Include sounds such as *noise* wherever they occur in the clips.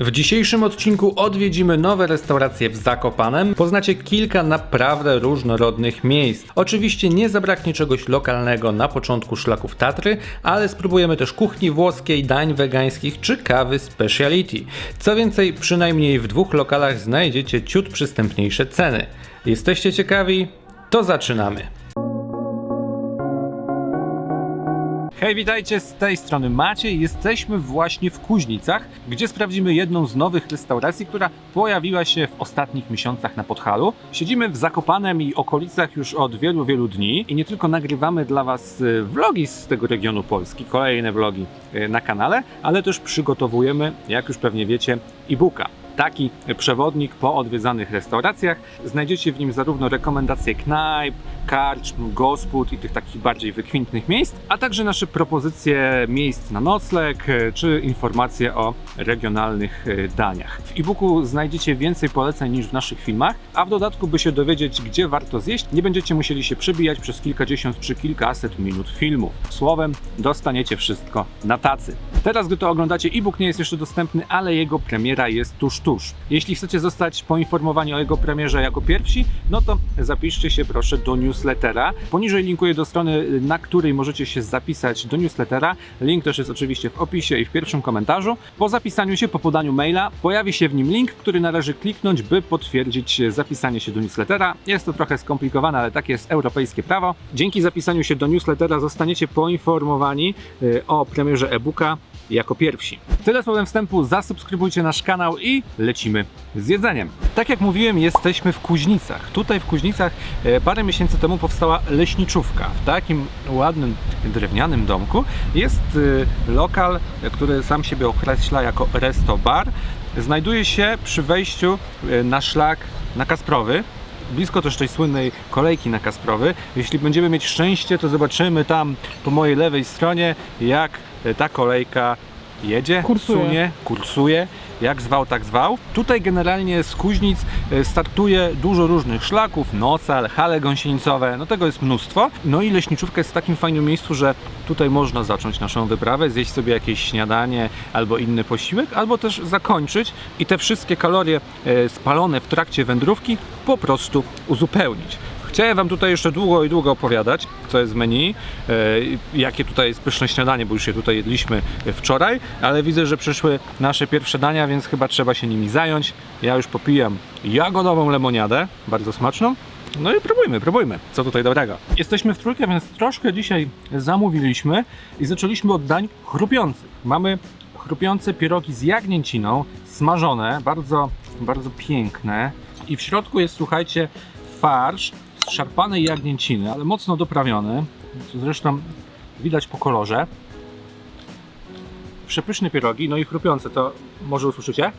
W dzisiejszym odcinku odwiedzimy nowe restauracje w Zakopanem. Poznacie kilka naprawdę różnorodnych miejsc. Oczywiście nie zabraknie czegoś lokalnego na początku szlaków Tatry, ale spróbujemy też kuchni włoskiej, dań wegańskich czy kawy speciality. Co więcej, przynajmniej w dwóch lokalach znajdziecie ciut przystępniejsze ceny. Jesteście ciekawi? To zaczynamy. Hej, witajcie z tej strony Maciej. Jesteśmy właśnie w Kuźnicach, gdzie sprawdzimy jedną z nowych restauracji, która pojawiła się w ostatnich miesiącach na Podhalu. Siedzimy w Zakopanem i okolicach już od wielu, wielu dni i nie tylko nagrywamy dla Was y, vlogi z tego regionu Polski, kolejne vlogi y, na kanale, ale też przygotowujemy, jak już pewnie wiecie, e-booka. Taki przewodnik po odwiedzanych restauracjach. Znajdziecie w nim zarówno rekomendacje knajp, karczm, gospod i tych takich bardziej wykwintnych miejsc, a także nasze propozycje miejsc na nocleg e, czy informacje o regionalnych e, daniach. W e-booku znajdziecie więcej poleceń niż w naszych filmach, a w dodatku, by się dowiedzieć, gdzie warto zjeść, nie będziecie musieli się przebijać przez kilkadziesiąt czy kilkaset minut filmów. Słowem, dostaniecie wszystko na tacy. Teraz, gdy to oglądacie, e-book nie jest jeszcze dostępny, ale jego premiera jest tuż, tuż. Jeśli chcecie zostać poinformowani o jego premierze jako pierwsi, no to zapiszcie się proszę do newslettera. Poniżej linkuję do strony, na której możecie się zapisać do newslettera. Link też jest oczywiście w opisie i w pierwszym komentarzu. Po zapisaniu się, po podaniu maila, pojawi się w nim link, który należy kliknąć, by potwierdzić zapisanie się do newslettera. Jest to trochę skomplikowane, ale takie jest europejskie prawo. Dzięki zapisaniu się do newslettera zostaniecie poinformowani y, o premierze e-booka jako pierwsi. Tyle słowem wstępu, zasubskrybujcie nasz kanał i lecimy z jedzeniem. Tak jak mówiłem, jesteśmy w Kuźnicach. Tutaj w Kuźnicach e, parę miesięcy temu powstała leśniczówka. W takim ładnym drewnianym domku jest e, lokal, e, który sam siebie określa jako resto bar. Znajduje się przy wejściu na szlak na Kasprowy, blisko też tej słynnej kolejki na Kasprowy. Jeśli będziemy mieć szczęście, to zobaczymy tam po mojej lewej stronie, jak ta kolejka jedzie, Kursuje. sunie, kursuje. Jak zwał, tak zwał. Tutaj generalnie z Kuźnic e, startuje dużo różnych szlaków, nocal, hale gąsienicowe, no tego jest mnóstwo. No i leśniczówka jest w takim fajnym miejscu, że tutaj można zacząć naszą wyprawę, zjeść sobie jakieś śniadanie albo inny posiłek, albo też zakończyć i te wszystkie kalorie e, spalone w trakcie wędrówki po prostu uzupełnić. Chciałem Wam tutaj jeszcze długo i długo opowiadać, co jest w menu, e, jakie tutaj jest pyszne śniadanie, bo już je tutaj jedliśmy wczoraj, ale widzę, że przyszły nasze pierwsze dania, więc chyba trzeba się nimi zająć. Ja już popijam jagodową lemoniadę, bardzo smaczną. No i próbujmy, próbujmy, co tutaj dobrego. Jesteśmy w trójkę, więc troszkę dzisiaj zamówiliśmy i zaczęliśmy od dań chrupiących. Mamy chrupiące pierogi z jagnięciną, smażone, bardzo, bardzo piękne. I w środku jest, słuchajcie, farsz szarpanej jagnięciny, ale mocno doprawiony. Co zresztą widać po kolorze. Przepyszne pierogi, no i chrupiące, to może usłyszycie?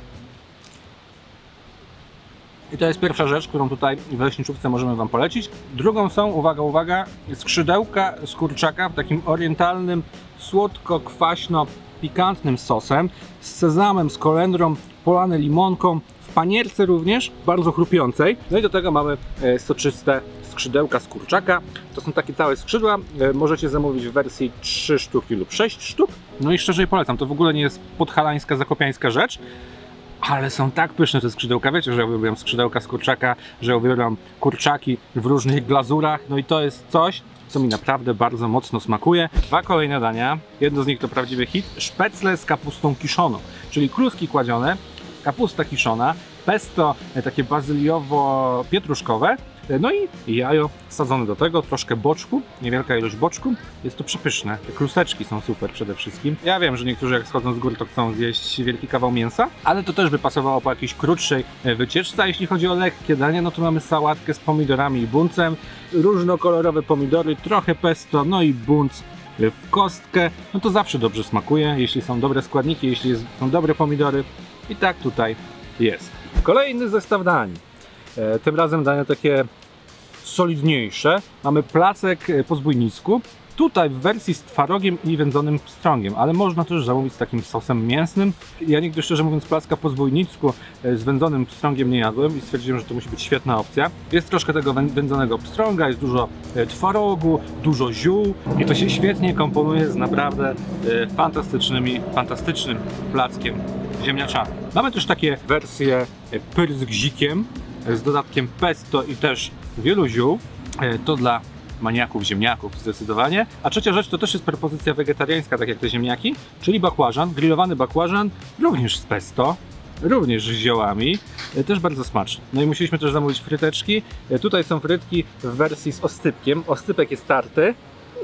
I to jest pierwsza rzecz, którą tutaj w leśniczówce możemy Wam polecić. Drugą są, uwaga, uwaga, skrzydełka z kurczaka w takim orientalnym, słodko-kwaśno-pikantnym sosem z sezamem, z kolendrą, polane limonką, w panierce również, bardzo chrupiącej. No i do tego mamy e, soczyste skrzydełka z kurczaka. To są takie całe skrzydła. E, Możecie zamówić w wersji 3 sztuki lub 6 sztuk. No i szczerze polecam, to w ogóle nie jest podhalańska, zakopiańska rzecz. Ale są tak pyszne te skrzydełka. Wiecie, że ja uwielbiam skrzydełka z kurczaka, że ja uwielbiam kurczaki w różnych glazurach. No i to jest coś, co mi naprawdę bardzo mocno smakuje. Dwa kolejne dania. Jedno z nich to prawdziwy hit. Szpecle z kapustą kiszoną, czyli kluski kładzione, kapusta kiszona, pesto e, takie bazyliowo-pietruszkowe, no i jajo sadzone do tego, troszkę boczku, niewielka ilość boczku. Jest to przepyszne. Te kluseczki są super przede wszystkim. Ja wiem, że niektórzy jak schodzą z góry, to chcą zjeść wielki kawał mięsa, ale to też by pasowało po jakiejś krótszej e, wycieczce. A jeśli chodzi o lekkie danie, no to mamy sałatkę z pomidorami i buncem, różnokolorowe pomidory, trochę pesto, no i bunc w kostkę. No to zawsze dobrze smakuje, jeśli są dobre składniki, jeśli są dobre pomidory. I tak tutaj jest. Kolejny zestaw dań. E, tym razem dania takie solidniejsze. Mamy placek e, po zbójnicku. Tutaj w wersji z twarogiem i wędzonym pstrągiem, ale można też zamówić z takim sosem mięsnym. Ja nigdy szczerze mówiąc placka po zbójnicku e, z wędzonym pstrągiem nie jadłem i stwierdziłem, że to musi być świetna opcja. Jest troszkę tego wę- wędzonego pstrąga, jest dużo twarogu, dużo ziół i to się świetnie komponuje z naprawdę fantastycznymi, fantastycznym plackiem ziemniaczane. Mamy też takie wersje pyr z gzikiem, z dodatkiem pesto i też wielu ziół. E, To dla maniaków ziemniaków zdecydowanie. A trzecia rzecz to też jest propozycja wegetariańska, tak jak te ziemniaki, czyli bakłażan, grillowany bakłażan, również z pesto, również z ziołami, e, też bardzo smaczny. No i musieliśmy też zamówić fryteczki. E, Tutaj są frytki w wersji z ostypkiem. Ostypek jest tarty,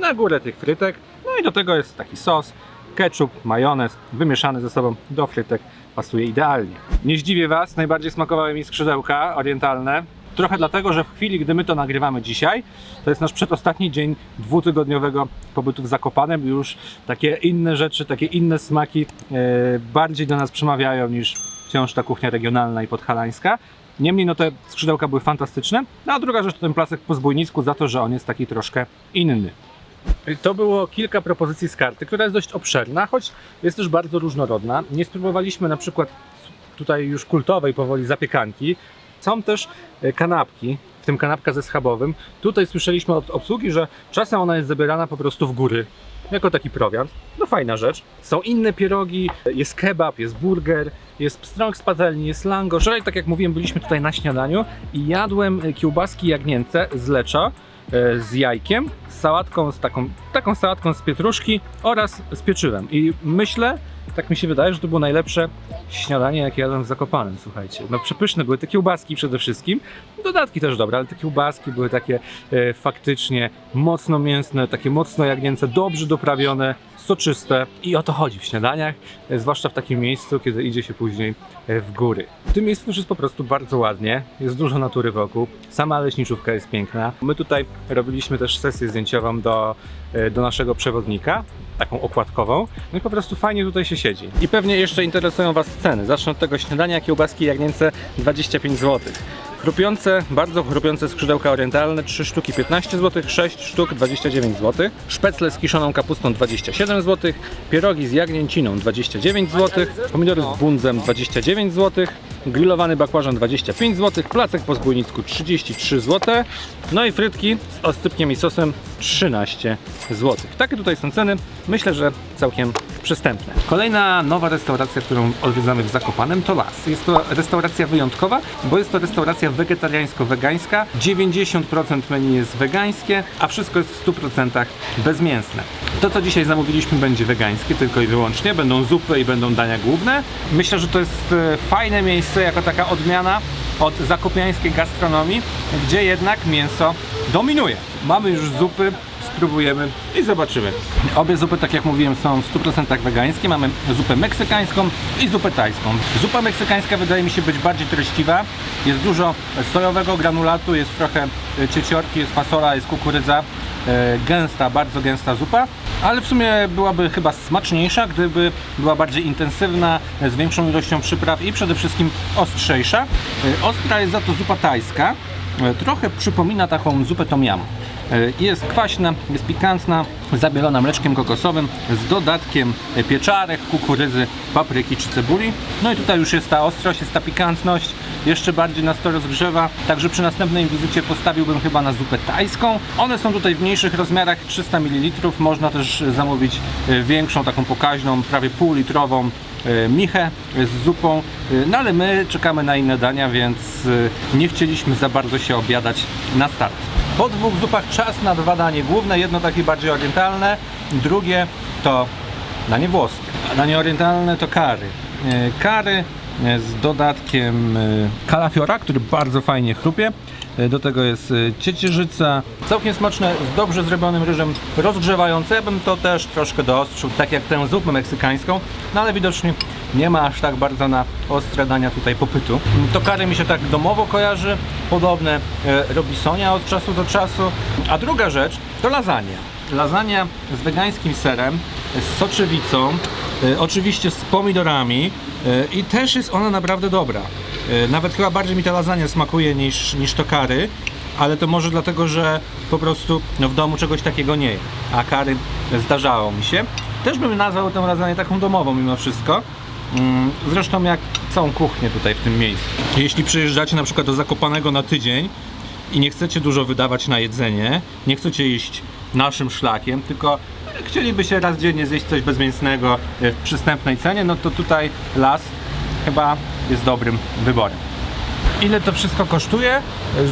na górę tych frytek, no i do tego jest taki sos, ketchup, majonez, wymieszany ze sobą do frytek, pasuje idealnie. Nie zdziwię Was, najbardziej smakowały mi skrzydełka orientalne. Trochę dlatego, że w chwili, gdy my to nagrywamy dzisiaj, to jest nasz przedostatni dzień dwutygodniowego pobytu w Zakopanem. Już takie inne rzeczy, takie inne smaki e, bardziej do nas przemawiają niż wciąż ta kuchnia regionalna i podhalańska. Niemniej no te skrzydełka były fantastyczne. No a druga rzecz to ten placek po zbójnicku za to, że on jest taki troszkę inny. To było kilka propozycji z karty, która jest dość obszerna, choć jest też bardzo różnorodna. Nie spróbowaliśmy na przykład tutaj już kultowej powoli zapiekanki. Są też e, kanapki, w tym kanapka ze schabowym. Tutaj słyszeliśmy od obsługi, że czasem ona jest zabierana po prostu w góry, jako taki prowiant. No fajna rzecz. Są inne pierogi, jest kebab, jest burger, jest pstrąg z patelni, jest lango. Wczoraj, tak jak mówiłem, byliśmy tutaj na śniadaniu i jadłem e, kiełbaski jagnięce z lecza z jajkiem, z sałatką, z taką, taką sałatką z pietruszki oraz z pieczywem. I myślę, tak mi się wydaje, że to było najlepsze śniadanie, jakie jadłem w Zakopanem, słuchajcie. No przepyszne były te kiełbaski przede wszystkim, dodatki też dobre, ale te kiełbaski były takie e, faktycznie mocno mięsne, takie mocno jagnięce, dobrze doprawione, soczyste i o to chodzi w śniadaniach, e, zwłaszcza w takim miejscu, kiedy idzie się później e, w góry. W tym miejscu też jest po prostu bardzo ładnie, jest dużo natury wokół, sama leśniczówka jest piękna. My tutaj robiliśmy też sesję zdjęciową do, e, do naszego przewodnika, taką okładkową, no i po prostu fajnie tutaj się siedzi. I pewnie jeszcze interesują Was ceny. Zacznę od tego śniadania, kiełbaski jagnięce 25 zł. Chrupiące, bardzo chrupiące skrzydełka orientalne 3 sztuki 15 zł, 6 sztuk 29 zł, szpecle z kiszoną kapustą 27 zł, pierogi z jagnięciną 29 zł, pomidory z bundzem 29 zł, grillowany bakłażan 25 zł, placek po zbójnicku 33 zł, no i frytki z ostypkiem i sosem 13 zł. Takie tutaj są ceny, myślę, że całkiem przystępne. Kolejna nowa restauracja, którą odwiedzamy w Zakopanem to Las. Jest to restauracja wyjątkowa, bo jest to restauracja wegetariańsko-wegańska. 90% menu jest wegańskie, a wszystko jest w 100% bezmięsne. To, co dzisiaj zamówiliśmy, będzie wegańskie tylko i wyłącznie. Będą zupy i będą dania główne. Myślę, że to jest e, fajne miejsce, jako taka odmiana od zakopiańskiej gastronomii, gdzie jednak mięso dominuje. Mamy już zupy, spróbujemy i zobaczymy. Obie zupy, tak jak mówiłem, są w 100% wegańskie. Mamy zupę meksykańską i zupę tajską. Zupa meksykańska wydaje mi się być bardziej treściwa. Jest dużo sojowego granulatu, jest trochę e, cieciorki, jest fasola, jest kukurydza. E, Gęsta, bardzo gęsta zupa, ale w sumie byłaby chyba smaczniejsza, gdyby była bardziej intensywna, z większą ilością przypraw i przede wszystkim ostrzejsza. E, Ostra jest za to zupa tajska. E, Trochę przypomina taką zupę tom yum. E, Jest kwaśna, jest pikantna, zabielona mleczkiem kokosowym z dodatkiem pieczarek, kukurydzy, papryki czy cebuli. No i tutaj już jest ta ostrość, jest ta pikantność, jeszcze bardziej nas to rozgrzewa. Także przy następnej wizycie postawiłbym chyba na zupę tajską. One są tutaj w mniejszych rozmiarach, 300 ml. Można też zamówić e, większą, taką pokaźną, prawie półlitrową michę z zupą, E, no ale my czekamy na inne dania, więc e, nie chcieliśmy za bardzo się obiadać na start. Po dwóch zupach czas na dwa danie główne, jedno takie bardziej orientalne, drugie to danie włoskie. A danie orientalne to kary. E, Kary e, z dodatkiem e, kalafiora, który bardzo fajnie chrupie. E, Do tego jest e, ciecierzyca, całkiem smaczne, z dobrze zrobionym ryżem, rozgrzewające. Ja bym to też troszkę doostrzył, tak jak tę zupę meksykańską, no ale widocznie nie ma aż tak bardzo na ostre dania tutaj popytu. To mi się tak domowo kojarzy, podobne e, robi Sonia od czasu do czasu. A druga rzecz to lasagna. Lasagna z wegańskim serem, z soczewicą, e, oczywiście z pomidorami e, i też jest ona naprawdę dobra. E, Nawet chyba bardziej mi ta lasagna smakuje niż, niż to kary, ale to może dlatego, że po prostu no, w domu czegoś takiego nie jem, a kary zdarzało mi się. Też bym nazwał tę lasagne taką domową mimo wszystko. Mm, Zresztą jak całą kuchnię tutaj w tym miejscu. Jeśli przyjeżdżacie na przykład do Zakopanego na tydzień i nie chcecie dużo wydawać na jedzenie, nie chcecie iść naszym szlakiem, tylko chcieliby się raz dziennie zjeść coś bezmięsnego e, w przystępnej cenie, no to tutaj las chyba jest dobrym wyborem. Ile to wszystko kosztuje?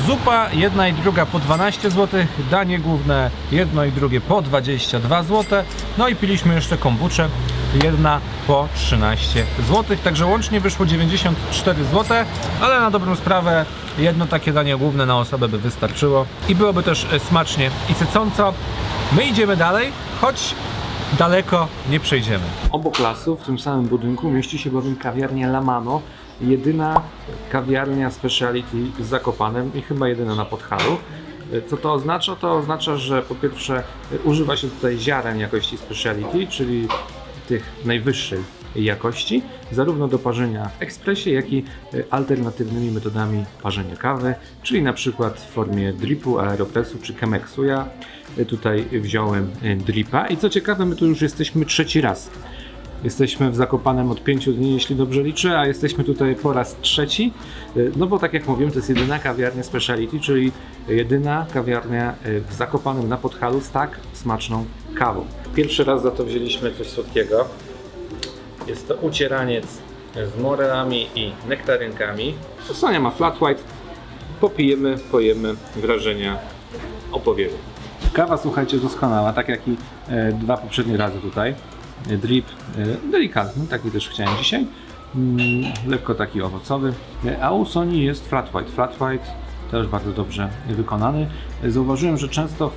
Zupa jedna i druga po 12 zł, danie główne jedno i drugie po 22 zł, no i piliśmy jeszcze kombuczę, jedna po 13 zł, także łącznie wyszło 94 zł, ale na dobrą sprawę jedno takie danie główne na osobę by wystarczyło i byłoby też smacznie i sycąco. My idziemy dalej, choć daleko nie przejdziemy. Obok lasu, w tym samym budynku, mieści się bowiem kawiarnia Lamano, jedyna kawiarnia speciality z Zakopanem i chyba jedyna na Podhalu. Co to oznacza? To oznacza, że po pierwsze używa się tutaj ziaren jakości speciality, czyli tych najwyższej jakości, zarówno do parzenia w ekspresie, jak i alternatywnymi metodami parzenia kawy, czyli na przykład w formie dripu, aeropresu czy chemexu. Ja tutaj wziąłem dripa i co ciekawe, my tu już jesteśmy trzeci raz. Jesteśmy w Zakopanem od 5 dni, jeśli dobrze liczę, a jesteśmy tutaj po raz trzeci. No bo tak jak mówiłem, to jest jedyna kawiarnia speciality, czyli jedyna kawiarnia w Zakopanem na Podhalu z tak smaczną kawą. Pierwszy raz za to wzięliśmy coś słodkiego. Jest to ucieraniec z morelami i nektarynkami. Sonia ma flat white. Popijemy, pojemy, wrażenia opowiemy. Kawa, słuchajcie, doskonała, tak jak i e, dwa poprzednie razy tutaj. E, Drip e, delikatny, taki też chciałem dzisiaj. Mm, lekko taki owocowy. E, a u Sony jest flat white. Flat white też bardzo dobrze wykonany. Zauważyłem, że często,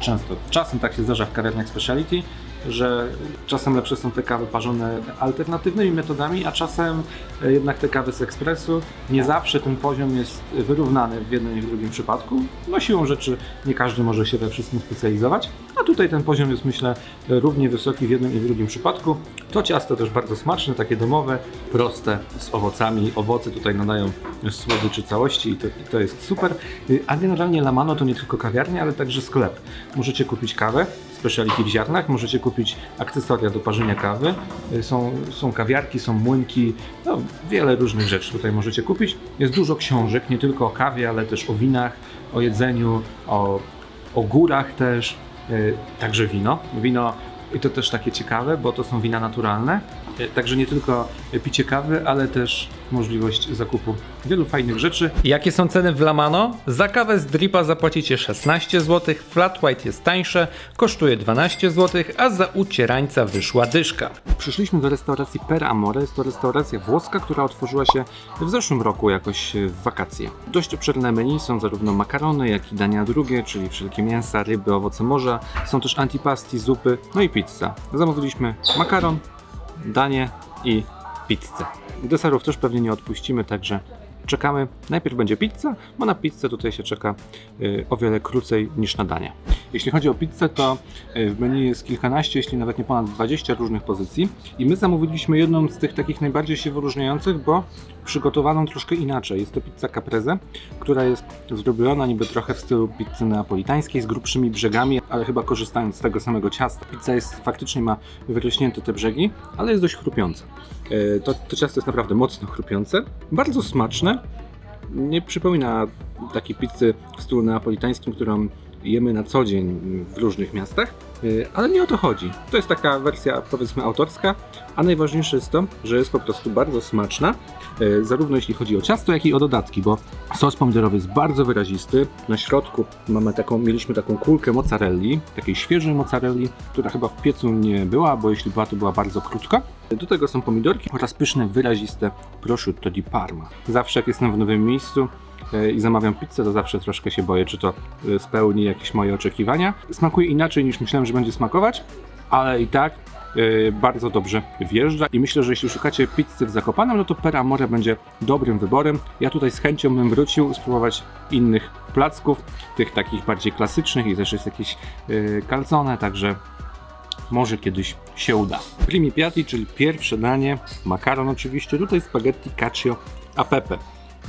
często, czasem tak się zdarza w kawiarniach speciality, że czasem lepsze są te kawy parzone alternatywnymi metodami, a czasem e, jednak te kawy z ekspresu. Nie zawsze ten poziom jest wyrównany w jednym i w drugim przypadku. No siłą rzeczy nie każdy może się we wszystkim specjalizować, a tutaj ten poziom jest myślę równie wysoki w jednym i w drugim przypadku. To ciasto też bardzo smaczne, takie domowe, proste, z owocami. Owoce tutaj nadają słodyczy całości i to, i to jest super. Y, A generalnie Lamano to nie tylko kawiarnia, ale także sklep. Możecie kupić kawę, speciality w ziarnach, możecie kupić akcesoria do parzenia kawy, Y, są, są kawiarki, są młynki, no, wiele różnych rzeczy tutaj możecie kupić. Jest dużo książek, nie tylko o kawie, ale też o winach, o jedzeniu, o, o górach też, y, także wino. Wino i to też takie ciekawe, bo to są wina naturalne. Y, Także nie tylko picie kawy, ale też możliwość zakupu wielu fajnych rzeczy. Jakie są ceny w Lamano? Za kawę z dripa zapłacicie 16 zł, flat white jest tańsze, kosztuje 12 zł, a za ucierańca wyszła dyszka. Przyszliśmy do restauracji Per Amore. Jest to restauracja włoska, która otworzyła się w zeszłym roku jakoś w wakacje. Dość obszerne menu, są zarówno makarony, jak i dania drugie, czyli wszelkie mięsa, ryby, owoce morza. Są też antipasti, zupy, no i pizza. Zamówiliśmy makaron, danie i pizzę. Deserów też pewnie nie odpuścimy, także czekamy. Najpierw będzie pizza, bo na pizzę tutaj się czeka y, o wiele krócej niż na danie. Jeśli chodzi o pizzę, to y, w menu jest kilkanaście, jeśli nawet nie ponad 20 różnych pozycji i my zamówiliśmy jedną z tych takich najbardziej się wyróżniających, bo przygotowaną troszkę inaczej. Jest to pizza caprese, która jest zrobiona niby trochę w stylu pizzy neapolitańskiej z grubszymi brzegami, ale chyba korzystając z tego samego ciasta. Pizza jest faktycznie ma wyrośnięte te brzegi, ale jest dość chrupiąca. E, To, to ciasto jest naprawdę mocno chrupiące, bardzo smaczne. Nie przypomina takiej pizzy w stylu neapolitańskim, którą jemy na co dzień w różnych miastach, e, ale nie o to chodzi. To jest taka wersja powiedzmy autorska, a najważniejsze jest to, że jest po prostu bardzo smaczna, e, zarówno jeśli chodzi o ciasto, jak i o dodatki, bo sos pomidorowy jest bardzo wyrazisty. Na środku mamy taką, mieliśmy taką kulkę mozzarelli, takiej świeżej mozzarelli, która chyba w piecu nie była, bo jeśli była, to była bardzo krótka. Do tego są pomidorki oraz pyszne, wyraziste prosciutto di Parma. Zawsze jak jestem w nowym miejscu, i zamawiam pizzę, to zawsze troszkę się boję, czy to e, spełni jakieś moje oczekiwania. Smakuje inaczej niż myślałem, że będzie smakować, ale i tak e, bardzo dobrze wjeżdża i myślę, że jeśli szukacie pizzy w Zakopanem, no to Per Amore będzie dobrym wyborem. Ja tutaj z chęcią bym wrócił spróbować innych placków, tych takich bardziej klasycznych i też jest jakieś e, calzone, także może kiedyś się uda. Primi piatti, czyli pierwsze danie, makaron oczywiście, tutaj spaghetti cacio a pepe.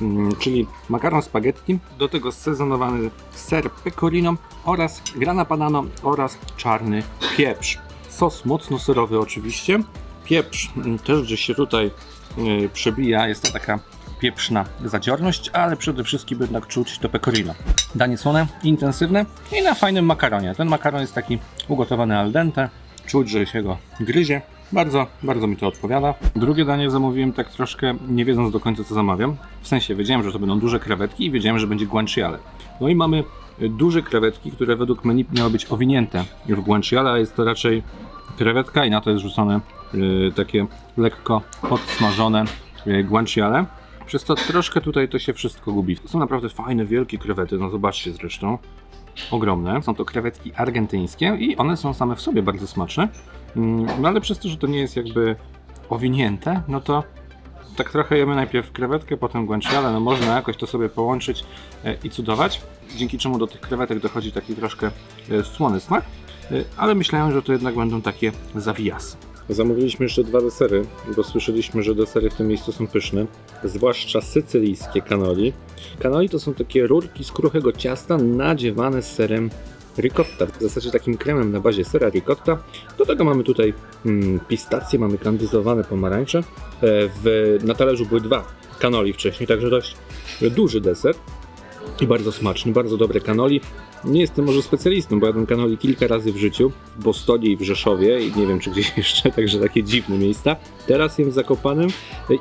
Mm, czyli makaron spaghetti, do tego sezonowany ser pecorino oraz grana padano oraz czarny pieprz. Sos mocno serowy oczywiście. Pieprz mm, też gdzieś się tutaj yy, przebija, jest to taka pieprzna zadziorność, ale przede wszystkim jednak czuć to pecorino. Danie słone, intensywne i na fajnym makaronie. Ten makaron jest taki ugotowany al dente, czuć, że się go gryzie. Bardzo, bardzo mi to odpowiada. Drugie danie zamówiłem tak troszkę nie wiedząc do końca co zamawiam. W sensie wiedziałem, że to będą duże krewetki i wiedziałem, że będzie guanciale. No i mamy y, duże krewetki, które według menu miały być owinięte w guanciale, a jest to raczej krewetka i na to jest rzucone y, takie lekko podsmażone y, guanciale. Przez to troszkę tutaj to się wszystko gubi. Są naprawdę fajne, wielkie krewety, no zobaczcie zresztą. Ogromne. Są to krewetki argentyńskie i one są same w sobie bardzo smaczne. Mm, No ale przez to, że to nie jest jakby owinięte, no to tak trochę jemy najpierw krewetkę, potem guanciale, no można jakoś to sobie połączyć e, i cudować, dzięki czemu do tych krewetek dochodzi taki troszkę e, słony smak, e, ale myślałem, że to jednak będą takie zawijasy. Zamówiliśmy jeszcze dwa desery, bo słyszeliśmy, że desery w tym miejscu są pyszne, zwłaszcza sycylijskie kanoli. Kanoli to są takie rurki z kruchego ciasta nadziewane serem ricotta, w zasadzie takim kremem na bazie sera ricotta. Do tego mamy tutaj mm, pistacje, mamy kandyzowane pomarańcze. E, w, na talerzu były dwa kanoli wcześniej, także dość duży deser i bardzo smaczny, bardzo dobre kanoli. Nie jestem może specjalistą, bo jadłem kanoli kilka razy w życiu, w Bostonie i w Rzeszowie i nie wiem czy gdzieś *laughs* jeszcze, także takie dziwne miejsca. Teraz jem w Zakopanem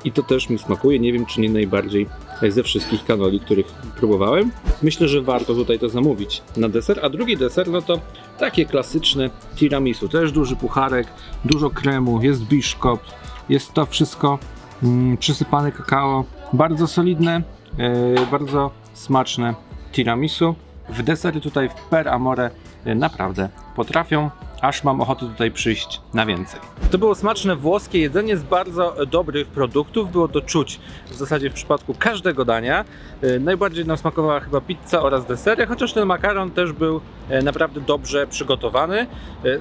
i to też mi smakuje, nie wiem czy nie najbardziej ze wszystkich kanoli, których próbowałem. Myślę, że warto tutaj to zamówić na deser, a drugi deser no to takie klasyczne tiramisu, też duży pucharek, dużo kremu, jest biszkopt, jest to wszystko mm, przysypane kakao, bardzo solidne, e, bardzo smaczne tiramisu. W desery tutaj w Per Amore e, naprawdę potrafią, aż mam ochotę tutaj przyjść na więcej. To było smaczne włoskie jedzenie z bardzo dobrych produktów. Było to czuć w zasadzie w przypadku każdego dania. E, Najbardziej nam smakowała chyba pizza oraz desery, chociaż ten makaron też był naprawdę dobrze przygotowany. E,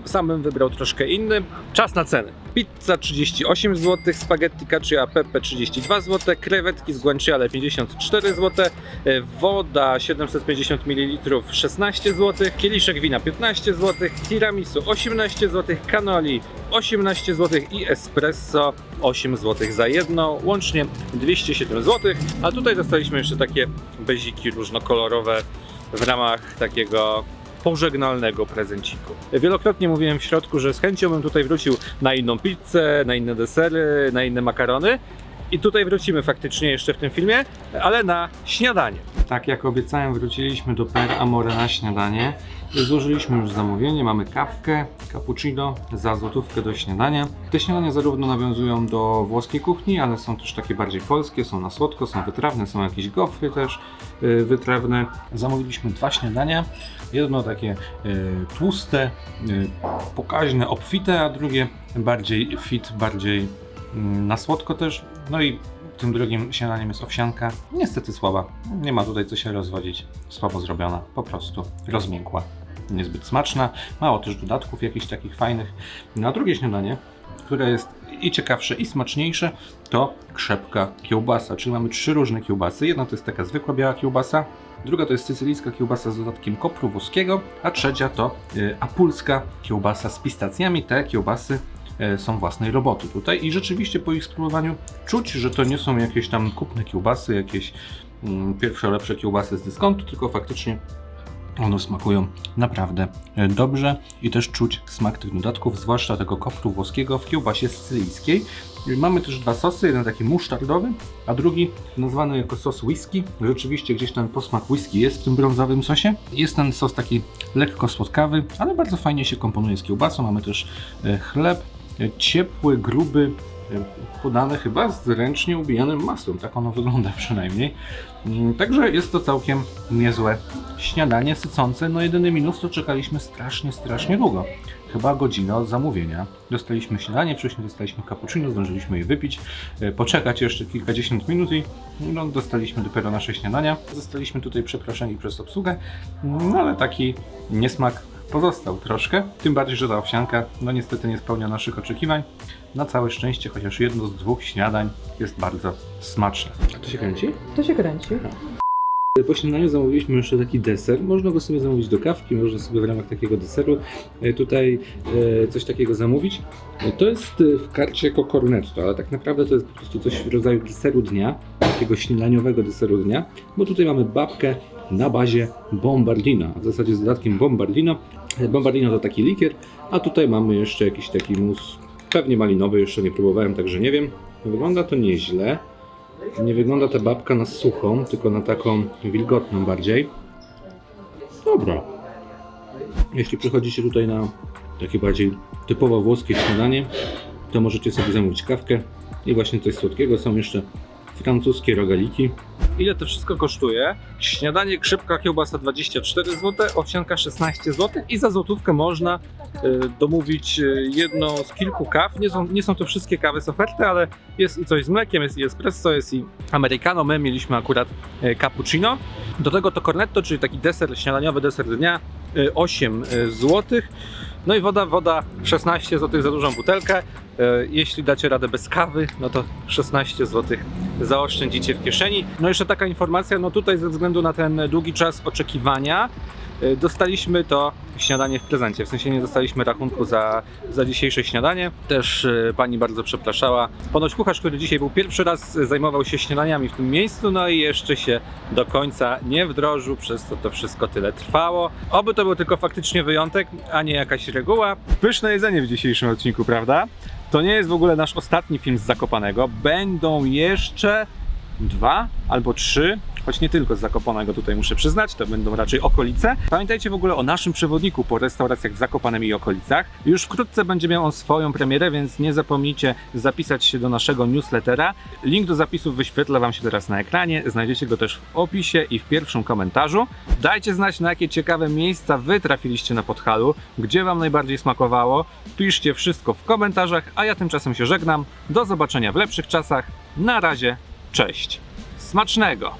Sam bym wybrał troszkę inny. Czas na ceny. Pizza 38 zł, spaghetti cacio pepe 32 zł, krewetki z guanciale 54 zł, e, woda 750 ml 16 zł, kieliszek wina 15 zł, tiramisu 18 zł, canoli 18 zł i espresso 8 zł za jedno, łącznie 207 zł, a tutaj dostaliśmy jeszcze takie beziki różnokolorowe w ramach takiego pożegnalnego prezenciku. Wielokrotnie mówiłem w środku, że z chęcią bym tutaj wrócił na inną pizzę, na inne desery, na inne makarony. I tutaj wrócimy faktycznie jeszcze w tym filmie, ale na śniadanie. Tak jak obiecałem, wróciliśmy do Per Amore na śniadanie. Złożyliśmy już zamówienie, mamy kawkę, cappuccino za złotówkę do śniadania. Te śniadania zarówno nawiązują do włoskiej kuchni, ale są też takie bardziej polskie, są na słodko, są wytrawne, są jakieś gofry też yy, wytrawne. Zamówiliśmy dwa śniadania. Jedno takie yy, tłuste, yy, pokaźne, obfite, a drugie bardziej fit, bardziej mm, na słodko też. No i tym drugim śniadaniem jest owsianka. Niestety słaba. Nie ma tutaj co się rozwodzić. Słabo zrobiona. Po prostu rozmiękła. Niezbyt smaczna. Mało też dodatków jakichś takich fajnych. No a drugie śniadanie, które jest i ciekawsze, i smaczniejsze, to krzepka kiełbasa. Czyli mamy trzy różne kiełbasy. Jedna to jest taka zwykła biała kiełbasa, druga to jest sycylijska kiełbasa z dodatkiem kopru włoskiego, a trzecia to y, apulska kiełbasa z pistacjami. Te kiełbasy e, są własnej roboty tutaj i rzeczywiście po ich spróbowaniu czuć, że to nie są jakieś tam kupne kiełbasy, jakieś mm, pierwsze lepsze kiełbasy z dyskontu, tylko faktycznie one smakują naprawdę e, dobrze i też czuć smak tych dodatków, zwłaszcza tego kopru włoskiego w kiełbasie sycylijskiej. Mamy też dwa sosy, jeden taki musztardowy, a drugi nazwany jako sos whisky. Rzeczywiście gdzieś ten posmak whisky jest w tym brązowym sosie. Jest ten sos taki lekko słodkawy, ale bardzo fajnie się komponuje z kiełbasą. Mamy też e, chleb, e, ciepły, gruby, podane chyba z ręcznie ubijanym masłem. Tak ono wygląda *laughs* przynajmniej. Mm, Także jest to całkiem niezłe śniadanie, sycące. No jedyny minus to czekaliśmy strasznie, strasznie długo. Chyba godzinę od zamówienia. Dostaliśmy śniadanie, wcześniej dostaliśmy cappuccino, zdążyliśmy je wypić, e, poczekać jeszcze kilkadziesiąt minut i no, dostaliśmy dopiero nasze śniadania. Zostaliśmy tutaj przeproszeni przez obsługę, no ale taki niesmak pozostał troszkę. Tym bardziej, że ta owsianka no niestety nie spełnia naszych oczekiwań. Na całe szczęście, chociaż jedno z dwóch śniadań jest bardzo smaczne. A to się kręci? To się kręci. Po śniadaniu zamówiliśmy jeszcze taki deser. Można go sobie zamówić do kawki, można sobie w ramach takiego deseru e, tutaj e, coś takiego zamówić. E, To jest w karcie jako cornetto, ale tak naprawdę to jest po prostu coś w rodzaju deseru dnia, takiego śniadaniowego deseru dnia, bo tutaj mamy babkę na bazie bombardino, a w zasadzie z dodatkiem bombardino. Bombardino to taki likier, a tutaj mamy jeszcze jakiś taki mus Pewnie malinowy, jeszcze nie próbowałem, także nie wiem. Wygląda to nieźle. Nie wygląda ta babka na suchą, tylko na taką wilgotną bardziej. Dobra. Jeśli przychodzicie tutaj na takie bardziej typowo włoskie śniadanie, to możecie sobie zamówić kawkę i właśnie coś słodkiego. Są jeszcze francuskie rogaliki. Ile to wszystko kosztuje? Śniadanie krzypka kiełbasa 24 zł, owsianka 16 zł i za złotówkę można y, domówić y, jedną z kilku kaw. Nie są, nie są to wszystkie kawy z oferty, ale jest i coś z mlekiem, jest i espresso, jest i americano. My mieliśmy akurat y, cappuccino. Do tego to cornetto, czyli taki deser śniadaniowy, deser dnia, y, 8 zł. No i woda, woda 16 zł za dużą butelkę. E, Jeśli dacie radę bez kawy, no to 16 zł zaoszczędzicie w kieszeni. No jeszcze taka informacja, no tutaj ze względu na ten długi czas oczekiwania e, dostaliśmy to śniadanie w prezencie. W sensie nie dostaliśmy rachunku za, za dzisiejsze śniadanie. Też e, pani bardzo przepraszała. Ponoć kucharz, który dzisiaj był pierwszy raz, zajmował się śniadaniami w tym miejscu, no i jeszcze się do końca nie wdrożył, przez to to wszystko tyle trwało. Oby to był tylko faktycznie wyjątek, a nie jakaś reguła. Pyszne jedzenie w dzisiejszym odcinku, prawda? To nie jest w ogóle nasz ostatni film z Zakopanego. Będą jeszcze dwa albo trzy, choć nie tylko z Zakopanego tutaj muszę przyznać, to będą raczej okolice. Pamiętajcie w ogóle o naszym przewodniku po restauracjach w Zakopanem i okolicach. Już wkrótce będzie miał on swoją premierę, więc nie zapomnijcie zapisać się do naszego newslettera. Link do zapisów wyświetla Wam się teraz na ekranie, znajdziecie go też w opisie i w pierwszym komentarzu. Dajcie znać na jakie ciekawe miejsca Wy trafiliście na Podhalu, gdzie Wam najbardziej smakowało. Piszcie wszystko w komentarzach, a ja tymczasem się żegnam. Do zobaczenia w lepszych czasach. Na razie, cześć. Smacznego!